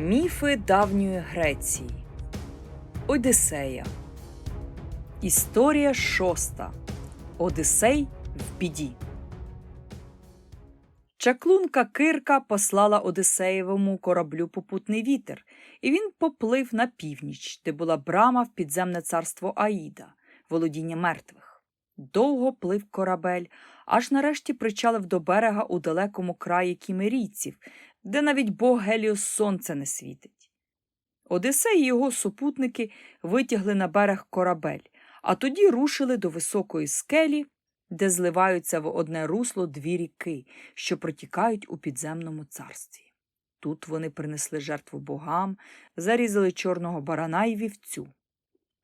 Міфи давньої Греції. Одіссея. Історія шоста. Одисей в біді. Чаклунка Кирка послала Одисеєвому кораблю попутний вітер, і він поплив на північ, де була брама в підземне царство Аїда, володіння мертвих. Довго плив корабель, аж нарешті причалив до берега у далекому краї кімерійців, де навіть бог Геліос сонце не світить. Одисей і його супутники витягли на берег корабель, а тоді рушили до високої скелі, де зливаються в одне русло дві ріки, що протікають у підземному царстві. Тут вони принесли жертву богам, зарізали чорного барана й вівцю.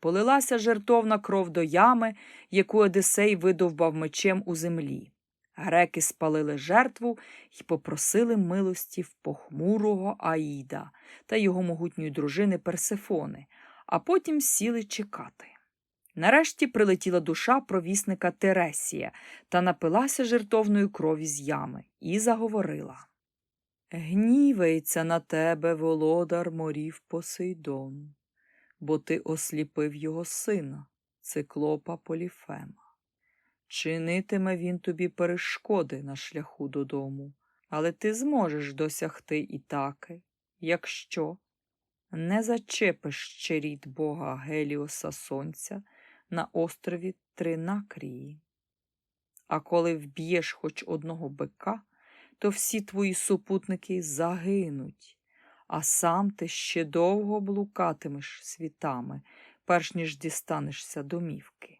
Полилася жертовна кров до ями, яку Одисей видовбав мечем у землі. Греки спалили жертву і попросили милості в похмурого Аїда та його могутньої дружини Персефони, а потім сіли чекати. Нарешті прилетіла душа провісника Тересія та напилася жертовної крові з ями і заговорила. Гнівається на тебе володар морів Посейдон, бо ти осліпив його сина, циклопа Поліфема. Чинитиме він тобі перешкоди на шляху додому, але ти зможеш досягти Ітаки, якщо не зачепиш ще рід бога Геліоса Сонця на острові Тринакрії. А коли вб'єш хоч одного бика, то всі твої супутники загинуть, а сам ти ще довго блукатимеш світами, перш ніж дістанешся домівки.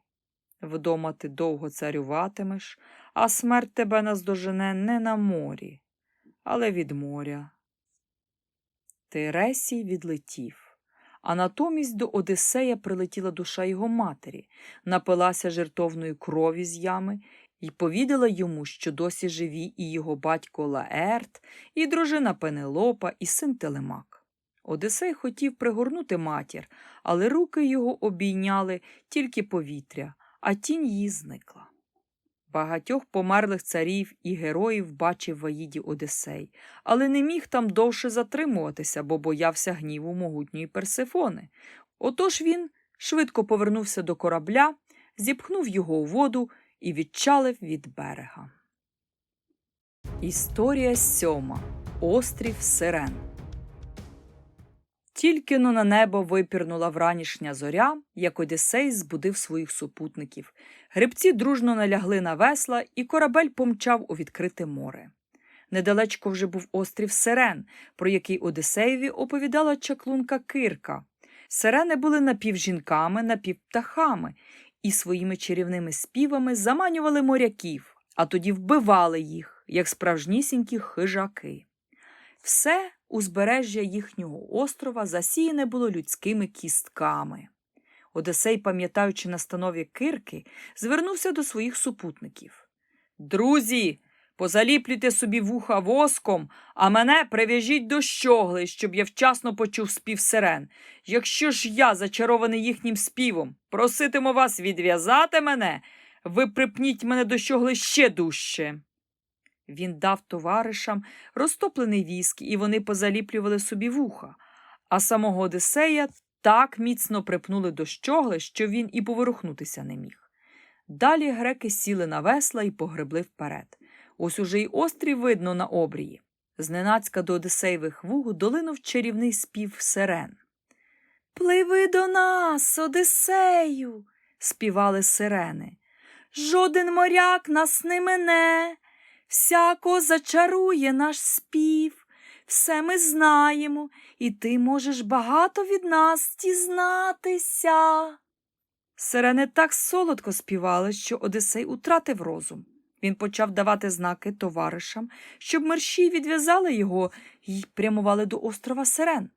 Вдома ти довго царюватимеш, а смерть тебе наздожене не на морі, але від моря. Тересій відлетів, а натомість до Одисея прилетіла душа його матері, напилася жертовної крові з ями і повідала йому, що досі живі і його батько Лаерт, і дружина Пенелопа, і син Телемак. Одисей хотів пригорнути матір, але руки його обійняли тільки повітря, а тінь її зникла. Багатьох померлих царів і героїв бачив в Аїді Одисей, але не міг там довше затримуватися, бо боявся гніву могутньої Персефони. Отож він швидко повернувся до корабля, зіпхнув його у воду і відчалив від берега. Історія сьома. Острів Сирен. Тільки но на небо випірнула вранішня зоря, як Одіссей збудив своїх супутників. Гребці дружно налягли на весла, і корабель помчав у відкрите море. Недалечко вже був острів Сирен, про який Одисеєві оповідала чаклунка Кирка. Сирени були напівжінками, напівптахами, і своїми чарівними співами заманювали моряків, а тоді вбивали їх, як справжнісінькі хижаки. Все узбережжя їхнього острова засіяне було людськими кістками. Одесей, пам'ятаючи настанові Кирки, звернувся до своїх супутників. Друзі, позаліплюйте собі вуха воском, а мене прив'яжіть до щогли, щоб я вчасно почув спів сирен. Якщо ж я, зачарований їхнім співом, проситиму вас відв'язати мене, ви припніть мене до щогли ще дужче. Він дав товаришам розтоплений віск, і вони позаліплювали собі вуха, а самого Одисея так міцно припнули до щогли, що він і поворухнутися не міг. Далі греки сіли на весла і погребли вперед. Ось уже й острів видно на обрії. Зненацька до Одисеєвих вуг долинув чарівний спів сирен. Пливи до нас, Одисею, співали сирени. Жоден моряк нас не мине. Всяко зачарує наш спів, все ми знаємо, і ти можеш багато від нас дізнатися. Сирени так солодко співали, що Одисей утратив розум. Він почав давати знаки товаришам, щоб мерщій відв'язали його і прямували до острова Сирен.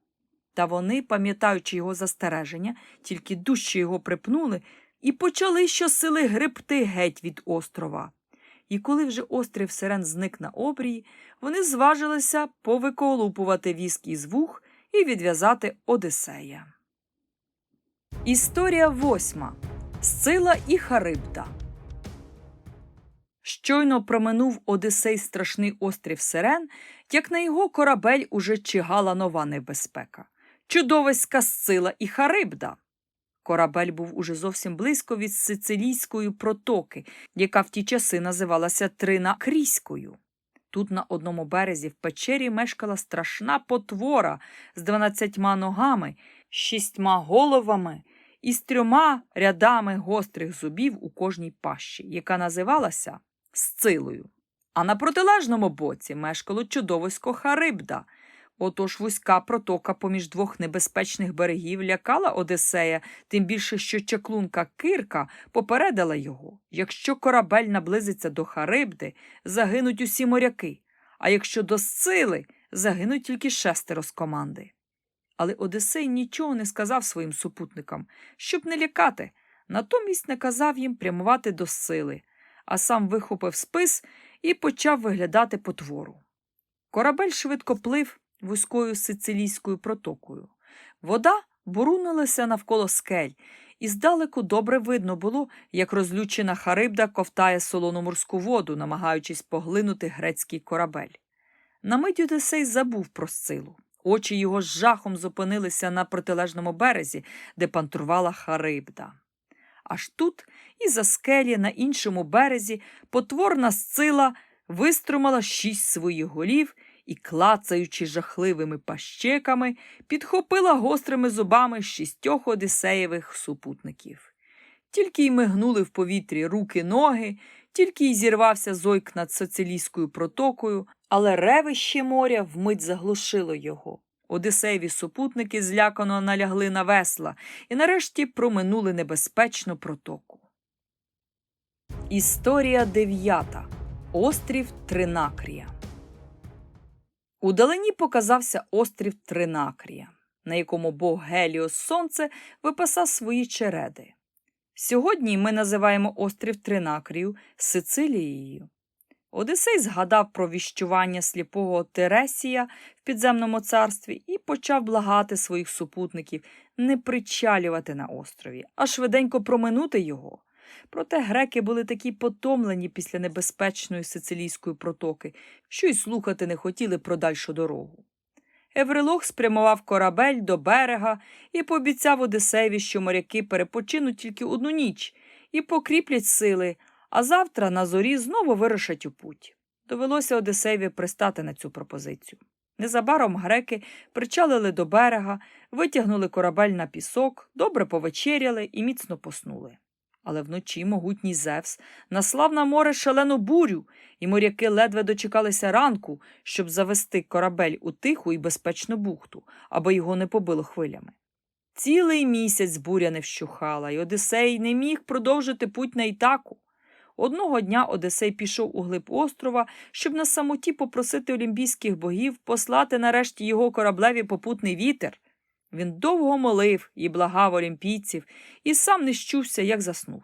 Та вони, пам'ятаючи його застереження, тільки дужче його припнули і почали щосили гребти геть від острова. І коли вже острів Сирен зник на обрії, вони зважилися повиколупувати віск із вух і відв'язати Одисея. Історія восьма. Сцила і Харибда. Щойно проминув Одисей страшний острів Сирен, як на його корабель уже чигала нова небезпека чудовиська сцила і Харибда. Корабель був уже зовсім близько від Сицилійської протоки, яка в ті часи називалася Трина Кріською. Тут на одному березі в печері мешкала страшна потвора з дванадцятьма ногами, шістьма головами і з трьома рядами гострих зубів у кожній пащі, яка називалася Сцилою. А на протилежному боці мешкало чудовисько Харибда. Отож вузька протока поміж двох небезпечних берегів лякала Одесея, тим більше, що чаклунка Кирка попередила його. Якщо корабель наблизиться до Харибди, загинуть усі моряки, а якщо до Сцили, загинуть тільки шестеро з команди. Але Одесей нічого не сказав своїм супутникам, щоб не лякати, натомість наказав їм прямувати до сили, а сам вихопив спис і почав виглядати потвору. Корабель швидко плив вузькою сицилійською протокою. Вода бурунулася навколо скель, і здалеку добре видно було, як розлючена Харибда ковтає солону морську воду, намагаючись поглинути грецький корабель. На мить Одесей забув про силу. Очі його з жахом зупинилися на протилежному березі, де пантрувала Харибда. Аж тут, і за скелі на іншому березі, потворна сцила виструмала шість своїх голів і, клацаючи жахливими пащеками, підхопила гострими зубами шістьох одисеєвих супутників. Тільки й мигнули в повітрі руки ноги, тільки й зірвався зойк над социлійською протокою, але ревище моря вмить заглушило його. Одисеєві супутники злякано налягли на весла і нарешті проминули небезпечну протоку. Історія дев'ята. Острів Тринакрія. Удалині показався острів Тринакрія, на якому бог Геліос Сонце виписав свої череди. Сьогодні ми називаємо острів Тринакрію Сицилією. Одисей згадав про віщування сліпого Тересія в підземному царстві і почав благати своїх супутників не причалювати на острові, а швиденько проминути його. Проте греки були такі потомлені після небезпечної сицилійської протоки, що й слухати не хотіли про дальшу дорогу. Еврилох спрямував корабель до берега і пообіцяв Одесеєві, що моряки перепочинуть тільки одну ніч і покріплять сили, а завтра на зорі знову вирушать у путь. Довелося Одесеєві пристати на цю пропозицію. Незабаром греки причалили до берега, витягнули корабель на пісок, добре повечеряли і міцно поснули. Але вночі могутній Зевс наслав на море шалену бурю, і моряки ледве дочекалися ранку, щоб завести корабель у тиху і безпечну бухту, аби його не побило хвилями. Цілий місяць буря не вщухала, і Одисей не міг продовжити путь на Ітаку. Одного дня Одесей пішов у глиб острова, щоб на самоті попросити олімпійських богів послати нарешті його кораблеві попутний вітер. Він довго молив і благав олімпійців, і сам не щувся, як заснув.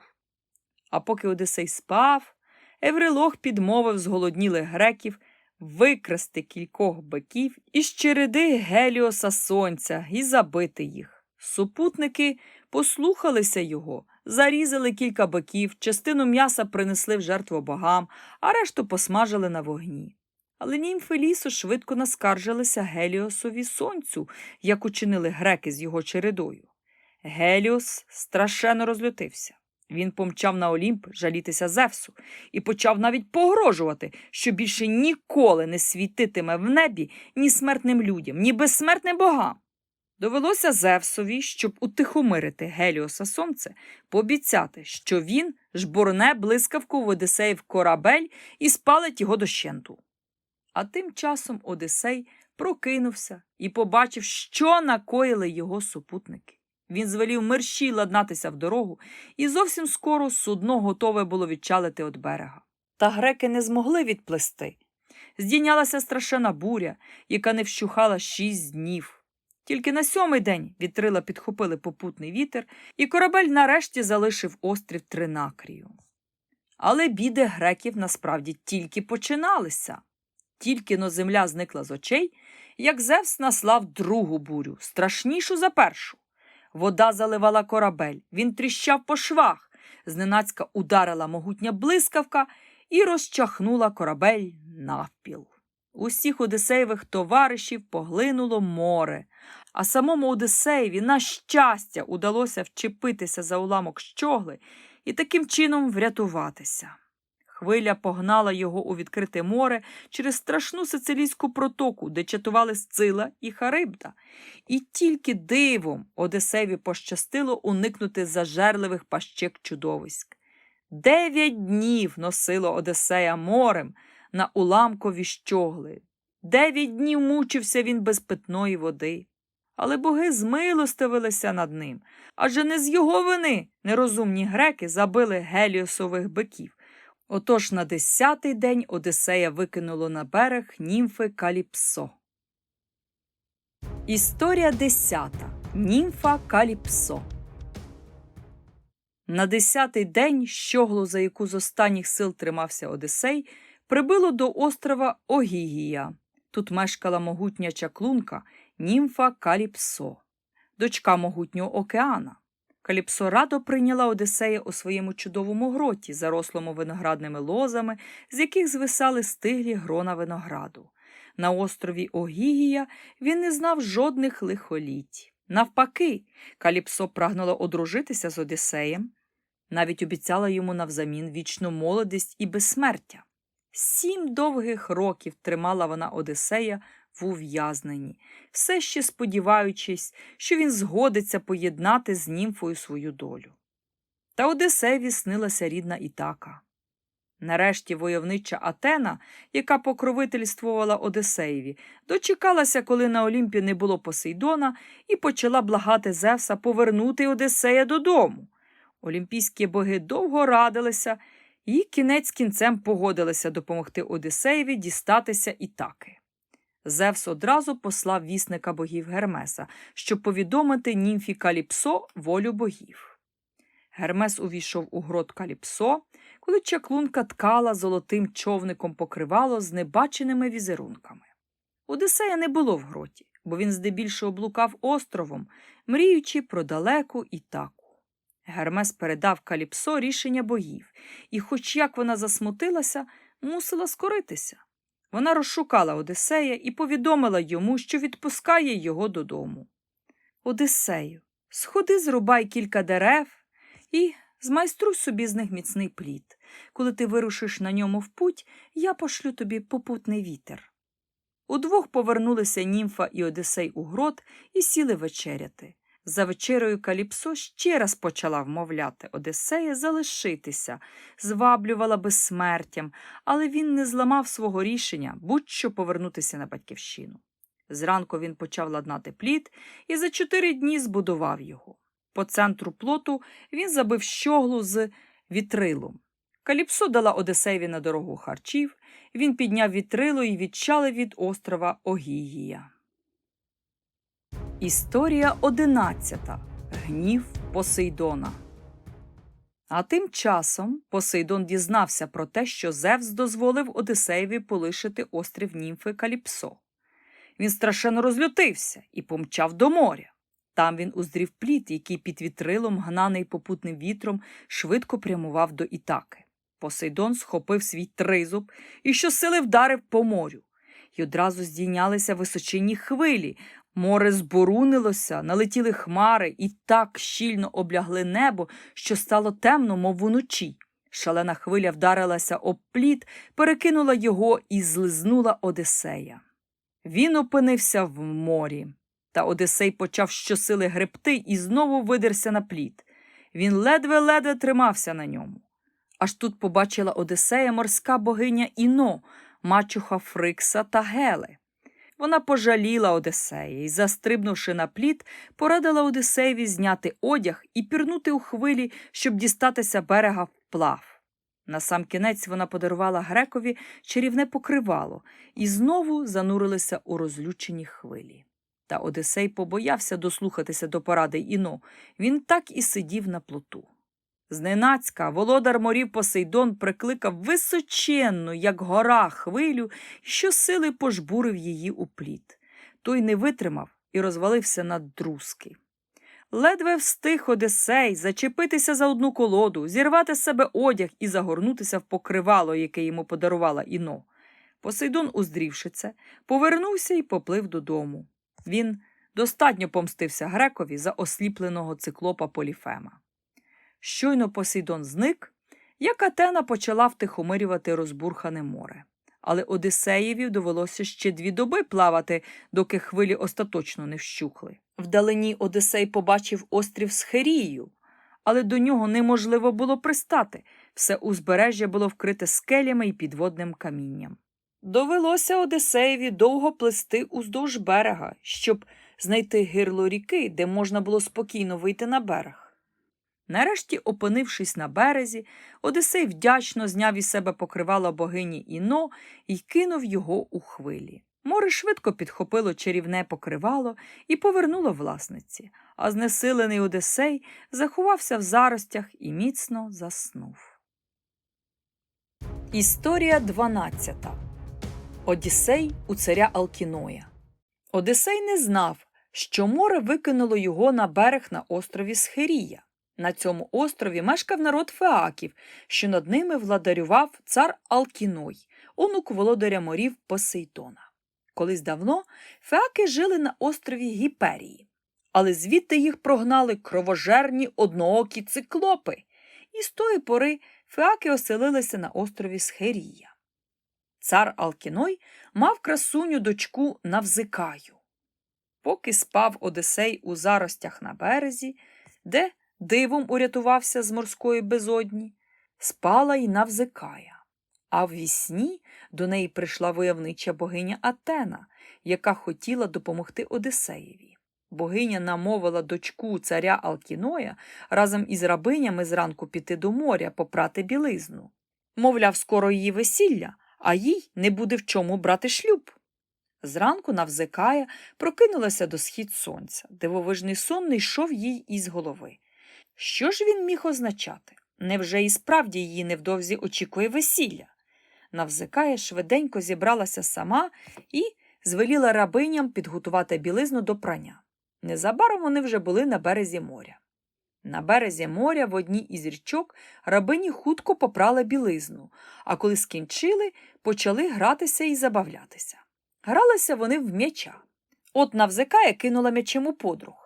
А поки Одисей спав, Еврилох підмовив зголоднілих греків викрасти кількох биків із череди Геліоса сонця і забити їх. Супутники послухалися його, зарізали кілька биків, частину м'яса принесли в жертву богам, а решту посмажили на вогні. Але німфи лісу швидко наскаржилися Геліосові сонцю, як учинили греки з його чередою. Геліос страшенно розлютився. Він помчав на Олімп жалітися Зевсу і почав навіть погрожувати, що більше ніколи не світитиме в небі ні смертним людям, ні безсмертним богам. Довелося Зевсові, щоб утихомирити Геліоса сонце, пообіцяти, що він жбурне блискавку в Одисеїв корабель і спалить його дощенту. А тим часом Одисей прокинувся і побачив, що накоїли його супутники. Він звелів мерщій ладнатися в дорогу, і зовсім скоро судно готове було відчалити від берега. Та греки не змогли відплисти. Здійнялася страшена буря, яка не вщухала шість днів. Тільки на сьомий день вітрила підхопили попутний вітер, і корабель нарешті залишив острів Тринакрію. Але біди греків насправді тільки починалися. Тільки но земля зникла з очей, як Зевс наслав другу бурю, страшнішу за першу. Вода заливала корабель, він тріщав по швах, зненацька ударила могутня блискавка, і розчахнула корабель навпіл. Усіх Одисеєвих товаришів поглинуло море, а самому Одисеєві, на щастя, удалося вчепитися за уламок щогли і таким чином врятуватися. Хвиля погнала його у відкрите море через страшну сицилійську протоку, де чатували Сцила і Харибда. І тільки дивом Одесеві пощастило уникнути зажерливих пащек чудовиськ. Дев'ять днів носило Одесея морем на уламкові щогли. Дев'ять днів мучився він без питної води. Але боги змилостивилися над ним, адже не з його вини нерозумні греки забили геліосових биків. Отож на десятий день Одисея викинуло на берег німфи Каліпсо. Історія десята. Німфа Каліпсо. На десятий день щоглу, за яку з останніх сил тримався Одисей, прибило до острова Огігія. Тут мешкала могутня чаклунка, німфа Каліпсо, дочка могутнього океана. Каліпсо радо прийняла Одисея у своєму чудовому гроті, зарослому виноградними лозами, з яких звисали стиглі грона винограду. На острові Огігія він не знав жодних лихоліть. Навпаки, Каліпсо прагнула одружитися з Одисеєм, навіть обіцяла йому навзамін вічну молодість і безсмертя. Сім довгих років тримала вона Одисея в ув'язненні, все ще сподіваючись, що він згодиться поєднати з німфою свою долю. Та Одисеєві снилася рідна Ітака. Нарешті войовнича Атена, яка покровительствувала Одисеєві, дочекалася, коли на Олімпі не було Посейдона, і почала благати Зевса повернути Одисея додому. Олімпійські боги довго радилися і кінець кінцем погодилися допомогти Одисеєві дістатися Ітаки. Зевс одразу послав вісника богів Гермеса, щоб повідомити німфі Каліпсо волю богів. Гермес увійшов у грот Каліпсо, коли чаклунка ткала золотим човником покривало з небаченими візерунками. Одисея не було в гроті, бо він здебільшого блукав островом, мріючи про далеку Ітаку. Гермес передав Каліпсо рішення богів, і, хоч як вона засмутилася, мусила скоритися. Вона розшукала Одисея і повідомила йому, що відпускає його додому. Одисею, сходи, зрубай кілька дерев і змайструй собі з них міцний плід. Коли ти вирушиш на ньому в путь, я пошлю тобі попутний вітер. Удвох повернулися німфа і Одисей у грот і сіли вечеряти. За вечерою Каліпсо ще раз почала вмовляти Одисея залишитися, зваблювала безсмертям, але він не зламав свого рішення будь-що повернутися на батьківщину. Зранку він почав ладнати плід і за чотири дні збудував його. По центру плоту він забив щоглу з вітрилом. Каліпсо дала Одисеєві на дорогу харчів, він підняв вітрило і відчалив від острова Огігія. Історія одинадцята. Гнів Посейдона. А тим часом Посейдон дізнався про те, що Зевс дозволив Одисеєві полишити острів німфи Каліпсо. Він страшенно розлютився і помчав до моря. Там він уздрів плід, який під вітрилом, гнаний попутним вітром, швидко прямував до Ітаки. Посейдон схопив свій тризуб і щосили вдарив по морю. І одразу здійнялися височинні хвилі, Море зборунилося, налетіли хмари і так щільно облягли небо, що стало темно, мов уночі. Шалена хвиля вдарилася об плід, перекинула його і злизнула Одисея. Він опинився в морі, та Одисей почав щосили гребти і знову видерся на плід. Він ледве-ледве тримався на ньому. Аж тут побачила Одисея морська богиня Іно, мачуха Фрикса та Гели. Вона пожаліла Одисея і, застрибнувши на плід, порадила Одисеєві зняти одяг і пірнути у хвилі, щоб дістатися берега вплав. Насамкінець вона подарувала грекові чарівне покривало і знову занурилися у розлючені хвилі. Та Одисей побоявся дослухатися до поради Іно, він так і сидів на плоту. Зненацька володар морів Посейдон прикликав височенну, як гора, хвилю, і щосили пожбурив її у плід. Той не витримав і розвалився на друзки. Ледве встиг Одесей зачепитися за одну колоду, зірвати з себе одяг і загорнутися в покривало, яке йому подарувала Іно. Посейдон, уздрівши це, повернувся і поплив додому. Він достатньо помстився грекові за осліпленого циклопа Поліфема. Щойно Посейдон зник, як Атена почала втихомирювати розбурхане море. Але Одисеєві довелося ще дві доби плавати, доки хвилі остаточно не вщухли. Вдалині Одисей побачив острів Схерію, але до нього неможливо було пристати. Все узбережжя було вкрите скелями і підводним камінням. Довелося Одисеєві довго плисти уздовж берега, щоб знайти гирло ріки, де можна було спокійно вийти на берег. Нарешті, опинившись на березі, Одисей вдячно зняв із себе покривало богині Іно і кинув його у хвилі. Море швидко підхопило чарівне покривало і повернуло власниці, а знесилений Одисей заховався в заростях і міцно заснув. Історія 12. Одіссей у царя Алкіноя. Одисей не знав, що море викинуло його на берег на острові Схерія. На цьому острові мешкав народ Феаків, що над ними владарював цар Алкіной, онук володаря морів Посейдона. Колись давно феаки жили на острові Гіперії, але звідти їх прогнали кровожерні одноокі циклопи, і з тої пори феаки оселилися на острові Схерія. Цар Алкіной мав красуню дочку Навзикаю. Поки спав Одисей у заростях на березі, де дивом урятувався з морської безодні, спала й Навзикая. А в вісні до неї прийшла войовнича богиня Атена, яка хотіла допомогти Одисеєві. Богиня намовила дочку царя Алкіноя разом із рабинями зранку піти до моря попрати білизну. Мовляв, скоро її весілля, а їй не буде в чому брати шлюб. Зранку Навзикая прокинулася до схід сонця. Дивовижний сон не йшов їй із голови. Що ж він міг означати? Невже і справді її невдовзі очікує весілля? Навзикая швиденько зібралася сама і звеліла рабиням підготувати білизну до прання. Незабаром вони вже були на березі моря. На березі моря в одній із річок рабині хутко попрали білизну, а коли скінчили, почали гратися і забавлятися. Гралися вони в м'яча. От Навзикая кинула м'ячем у подруг,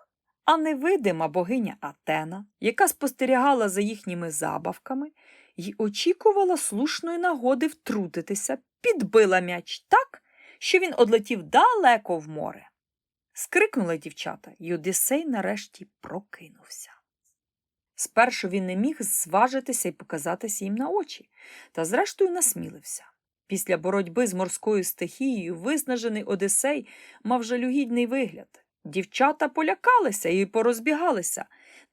а невидима богиня Атена, яка спостерігала за їхніми забавками й очікувала слушної нагоди втрутитися, підбила м'яч так, що він одлетів далеко в море. Скрикнули дівчата, й Одіссей нарешті прокинувся. Спершу він не міг зважитися і показатися їм на очі, та зрештою насмілився. Після боротьби з морською стихією виснажений Одисей мав жалюгідний вигляд. Дівчата полякалися і порозбігалися.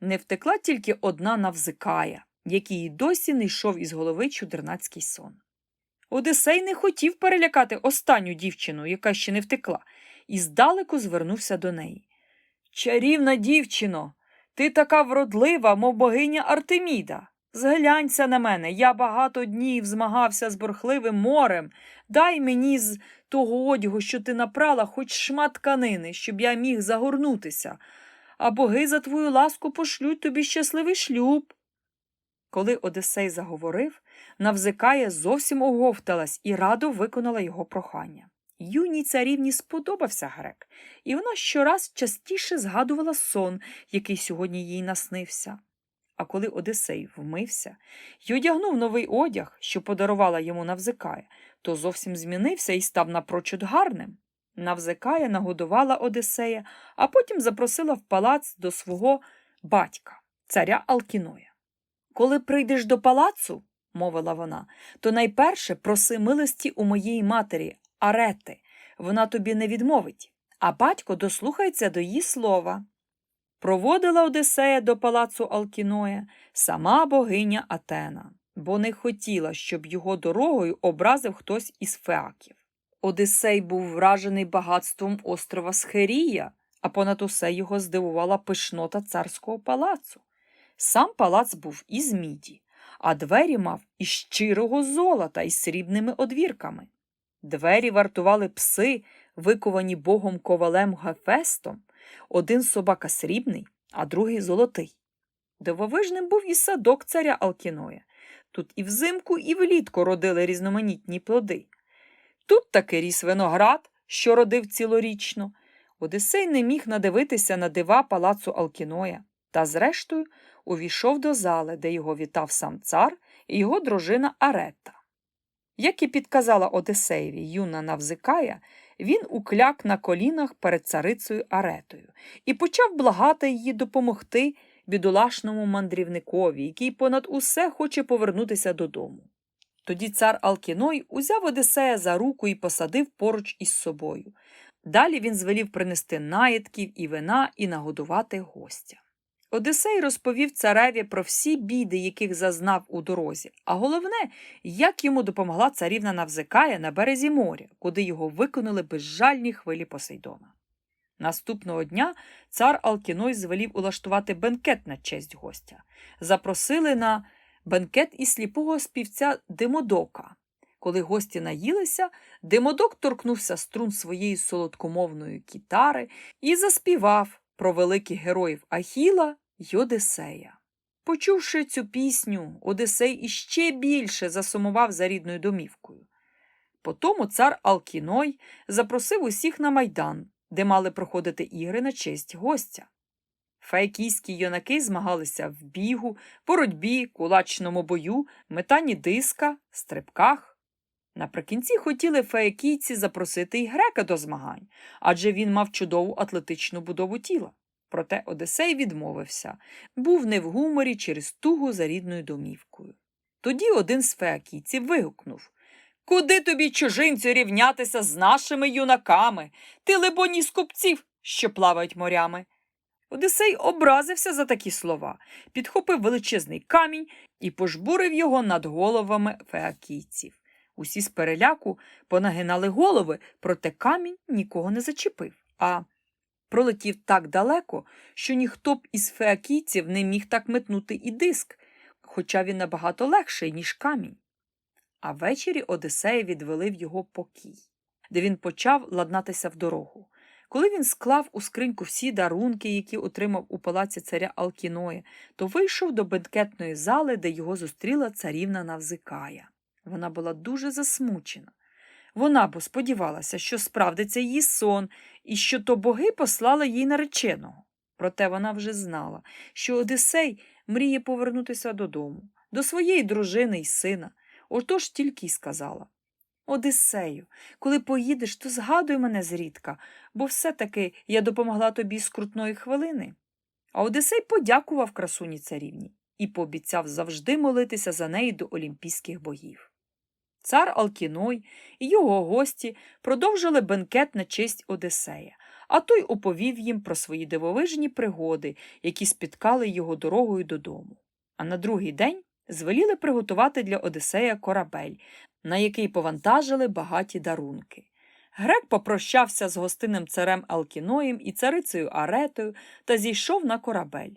Не втекла тільки одна навзикая, якій досі не йшов із голови чудернацький сон. Одисей не хотів перелякати останню дівчину, яка ще не втекла, і здалеку звернувся до неї. Чарівна дівчино, ти така вродлива, мов богиня Артеміда. Зглянься на мене, я багато днів змагався з бурхливим морем. Дай мені з того одягу, що ти напрала, хоч шмат тканини, щоб я міг загорнутися, а боги за твою ласку пошлють тобі щасливий шлюб. Коли Одисей заговорив, Навзикая зовсім оговталась і радо виконала його прохання. Юній царівні сподобався грек, і вона щораз частіше згадувала сон, який сьогодні їй наснився. А коли Одисей вмився й одягнув новий одяг, що подарувала йому Навзикая, то зовсім змінився і став напрочуд гарним. Навзикая нагодувала Одисея, а потім запросила в палац до свого батька, царя Алкіноя. Коли прийдеш до палацу, мовила вона, то найперше проси милості у моїй матері, Арети. Вона тобі не відмовить, а батько дослухається до її слова. Проводила Одисея до палацу Алкіноя сама богиня Атена, бо не хотіла, щоб його дорогою образив хтось із феаків. Одисей був вражений багатством острова Схерія, а понад усе його здивувала пишнота царського палацу. Сам палац був із міді, а двері мав із щирого золота із срібними одвірками. Двері вартували пси, виковані богом ковалем Гефестом, один собака срібний, а другий золотий. Дивовижним був і садок царя Алкіноя. Тут і взимку, і влітку родили різноманітні плоди. Тут таки ріс виноград, що родив цілорічно. Одисей не міг надивитися на дива палацу Алкіноя, та, зрештою, увійшов до зали, де його вітав сам цар і його дружина Арета. Як і підказала Одисеєві юна Навзикая, він укляк на колінах перед царицею Аретою і почав благати її допомогти бідолашному мандрівникові, який понад усе хоче повернутися додому. Тоді цар Алкіной узяв Одисея за руку і посадив поруч із собою. Далі він звелів принести наїдків і вина і нагодувати гостя. Одисей розповів цареві про всі біди, яких зазнав у дорозі, а головне, як йому допомогла царівна Навзикая на березі моря, куди його виконали безжальні хвилі Посейдона. Наступного дня цар Алкіной звелів улаштувати бенкет на честь гостя. Запросили на бенкет і сліпого співця Демодока. Коли гості наїлися, Демодок торкнувся струн своєї солодкомовної кітари і заспівав про великих героїв Ахіла й Одисея. Почувши цю пісню, Одисей іще більше засумував за рідною домівкою. Потому цар Алкіной запросив усіх на майдан, де мали проходити ігри на честь гостя. Фаякійські юнаки змагалися в бігу, боротьбі, кулачному бою, метанні диска, стрибках. Наприкінці хотіли фаякійці запросити й грека до змагань, адже він мав чудову атлетичну будову тіла. Проте Одисей відмовився, був не в гуморі через тугу за рідною домівкою. Тоді один з феакійців вигукнув Куди тобі, чужинцю, рівнятися з нашими юнаками? Ти, либоні, з купців, що плавають морями. Одисей образився за такі слова, підхопив величезний камінь і пожбурив його над головами феакійців. Усі з переляку понагинали голови, проте камінь нікого не зачепив, а пролетів так далеко, що ніхто б із феакійців не міг так метнути і диск, хоча він набагато легший, ніж камінь. А ввечері Одисея відвели в його покій, де він почав ладнатися в дорогу. Коли він склав у скриньку всі дарунки, які отримав у палаці царя Алкіноя, то вийшов до бенкетної зали, де його зустріла царівна Навзикая. Вона була дуже засмучена. Вона бо сподівалася, що справдиться її сон і що то боги послали їй нареченого. Проте вона вже знала, що Одисей мріє повернутися додому, до своєї дружини й сина. Отож тільки й сказала Одисею, коли поїдеш, то згадуй мене зрідка, бо все-таки я допомогла тобі з крутної хвилини. А Одисей подякував красуні царівні і пообіцяв завжди молитися за неї до олімпійських богів. Цар Алкіной і його гості продовжили бенкет на честь Одисея, а той оповів їм про свої дивовижні пригоди, які спіткали його дорогою додому. А на другий день звеліли приготувати для Одисея корабель, на який повантажили багаті дарунки. Грек попрощався з гостинним царем Алкіноєм і царицею Аретою та зійшов на корабель.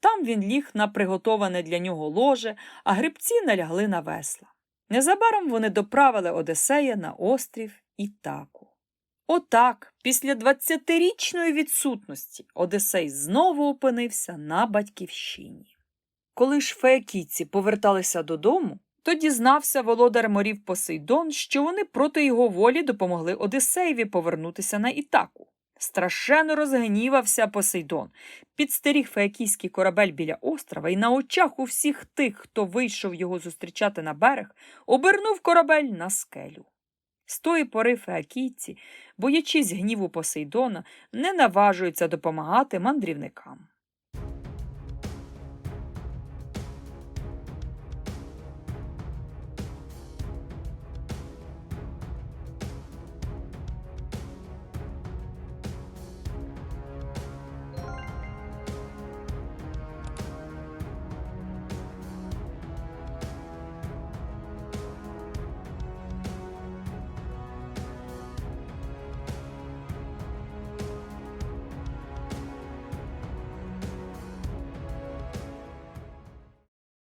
Там він ліг на приготоване для нього ложе, а грибці налягли на весла. Незабаром вони доправили Одесея на острів Ітаку. Отак, після двадцятирічної відсутності, Одесей знову опинився на батьківщині. Коли ж феякійці поверталися додому, то дізнався володар морів Посейдон, що вони проти його волі допомогли Одисеєві повернутися на Ітаку. Страшенно розгнівався Посейдон, підстеріг феякійський корабель біля острова і на очах у всіх тих, хто вийшов його зустрічати на берег, обернув корабель на скелю. З тої пори феакійці, боячись гніву Посейдона, не наважуються допомагати мандрівникам.